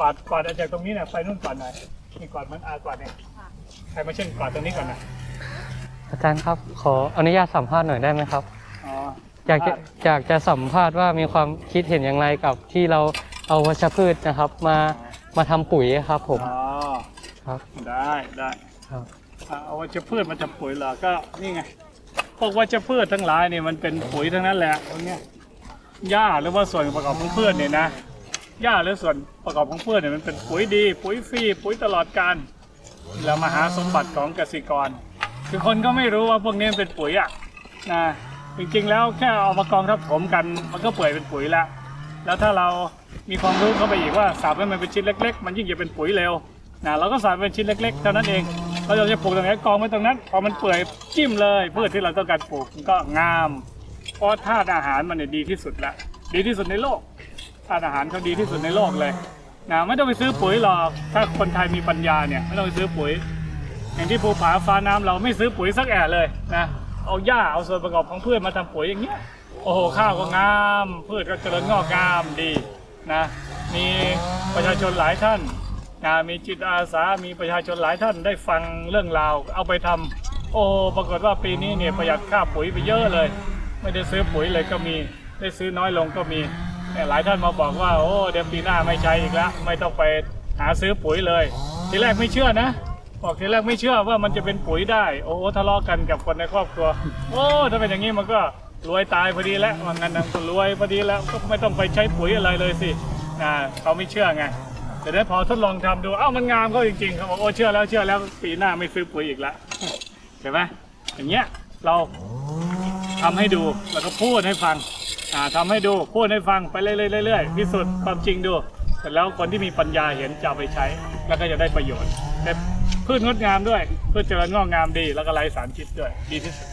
กวาดกวาดเอาจากตรงนี้เนี่ยไปนู่นก่อนหน่อยนี่กวาดมันอากวาดเนี่ยใครมาเช่นกวาดตรงนี้ก่อนนะอาจารย์ครับ ขออนุญาตสัมภาษณ์หน่อยได้ไหมครับ อ๋ออยากจะอยากจะสัมภาษณ์ว่ามีความคิดเห็นอย่างไรกับที่เราเอาวัชพืชนะครับ มามาทำปุ๋ยครับผมอ๋อครับ ได้ได้ครับอะเอาวัชพืชมาทำปุ๋ยเหรอก็นี่ไงพวกวัชพืชทั้งหลายเนี่ยมันเป็นปุ๋ยทั้งนั้นแหละพวกเนี้ยหญ้าหรือว่าส่วนประกอบของพืชเนี่ยนะ หญ้าหรือส่วนประกอบของพืชเนี่ยมันเป็นปุ๋ยดี ปุ๋ยฟรีปุ๋ยตลอดการแล้วมหาสมบัติของเกษตรกร คือคนก็ไม่รู้ว่าพวกนี้มันเป็นปุ๋ยอะนะจริงๆแล้วแค่เอามากองทับถมกัน มันก็เปื่อยเป็นปุ๋ยล้วแล้วถ้าเรามีความรู้เข้าไปอีกว่าสับให้มันเป็นชิ้นเล็ก ๆ มันยิ่งจะเป็นปุ๋ยเร็วนะเราก็สับเป็นชิ้นเล็กๆเท่านั้นเองเราจะปลูกตรงไหนกองไว้ตรงนั้นพอมันเปื่อยจิ้มเลยพืชที่เราต้องการปลูกมันก็งามเพราะธาตุอาหารมันเนี่ยดีที่สุดล้วดีที่สุดในโลก ธาตุอาหารเขาดีที่สุดในโลกเลยนะไม่ต้องไปซื้อปุ๋ยหรอกถ้าคนไทยมีปัญญาเนี่ยไม่ต้องไปซื้อปุ๋ย อย่างที่ภูผาฟ้าน้ำเราไม่ซื้อปุ๋ยสักแอะเลยนะเอาหญ้าเอาส่วนประกอบของพืชมาทำปุ๋ยอย่างเงี้ยโอ้โหข้าวก็งาม พืชก็เจริญงอกงามดีนะมีประชาชนหลายท่านนะมีจิตอาสา มีประชาชนหลายท่านได้ฟังเรื่องราวเอาไปทำโอ้ปรากฏว่าปีนี้เนี่ยประหยัดค่าปุ๋ยไปเยอะเลย ไม่ได้ซื้อปุ๋ยเลยก็มีได้ซื้อน้อยลงก็มี แต่หลายท่านมาบอกว่าโอ้เดือนปีหน้าไม่ใช้อีกแล้วไม่ต้องไปหาซื้อปุ๋ยเลย ทีแรกไม่เชื่อนะ บอกทีแรกไม่เชื่อว่ามันจะเป็นปุ๋ยได้ โอ้ทะเลาะกันกับคนในครอบครัว โอ้ถ้าเป็นอย่างนี้มันก็รวยตายพอดีแล้วว่างั้นนะก็รวยพอดีแล้วก็ไม่ต้องไปใช้ปุ๋ยอะไรเลยสินะเขาไม่เชื่อไงแต่ได้พอทดลองทำดูเอ้ามันงามก็จริงๆเขาบอกโอ้เชื่อแล้วเชื่อแล้วปีหน้าไม่ซื้อปุ๋ยอีกแล้วเห็นไหมอย่างเงี้ยเราทำให้ดูแล้วก็พูดให้ฟัง อ่าทำให้ดูพูดให้ฟังไปเรื่อยๆเรื่อยๆพิสูจน์ความจริงดูเสร็จแล้วคนที่มีปัญญาเห็นจะเอาไปใช้ แล้วก็จะได้ประโยชน์แต่พืชงดงามด้วยพืชเจริญงอกงามดี แล้วก็ไร้สารพิษด้วยดีที่สุด